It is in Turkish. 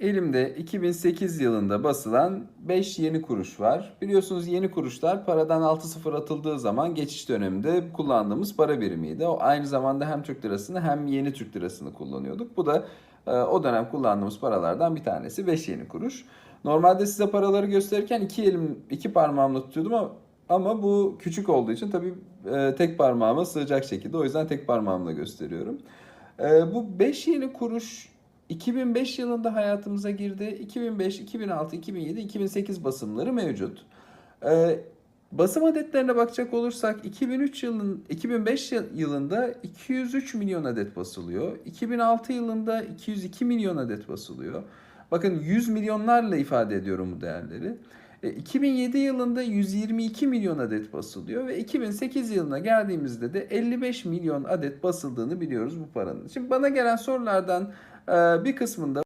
Elimde 2008 yılında basılan 5 yeni kuruş var. Biliyorsunuz yeni kuruşlar paradan 6 sıfır atıldığı zaman geçiş döneminde kullandığımız para birimiydi. O aynı zamanda hem Türk lirasını hem yeni Türk lirasını kullanıyorduk. Bu da e, o dönem kullandığımız paralardan bir tanesi 5 yeni kuruş. Normalde size paraları gösterirken iki elim iki parmağımla tutuyordum ama ama bu küçük olduğu için tabii e, tek parmağıma sığacak şekilde o yüzden tek parmağımla gösteriyorum. E, bu 5 yeni kuruş 2005 yılında hayatımıza girdi. 2005, 2006, 2007, 2008 basımları mevcut. Ee, basım adetlerine bakacak olursak 2003 yılın 2005 yıl- yılında 203 milyon adet basılıyor. 2006 yılında 202 milyon adet basılıyor. Bakın 100 milyonlarla ifade ediyorum bu değerleri. E, 2007 yılında 122 milyon adet basılıyor ve 2008 yılına geldiğimizde de 55 milyon adet basıldığını biliyoruz bu paranın. Şimdi bana gelen sorulardan e, bir kısmında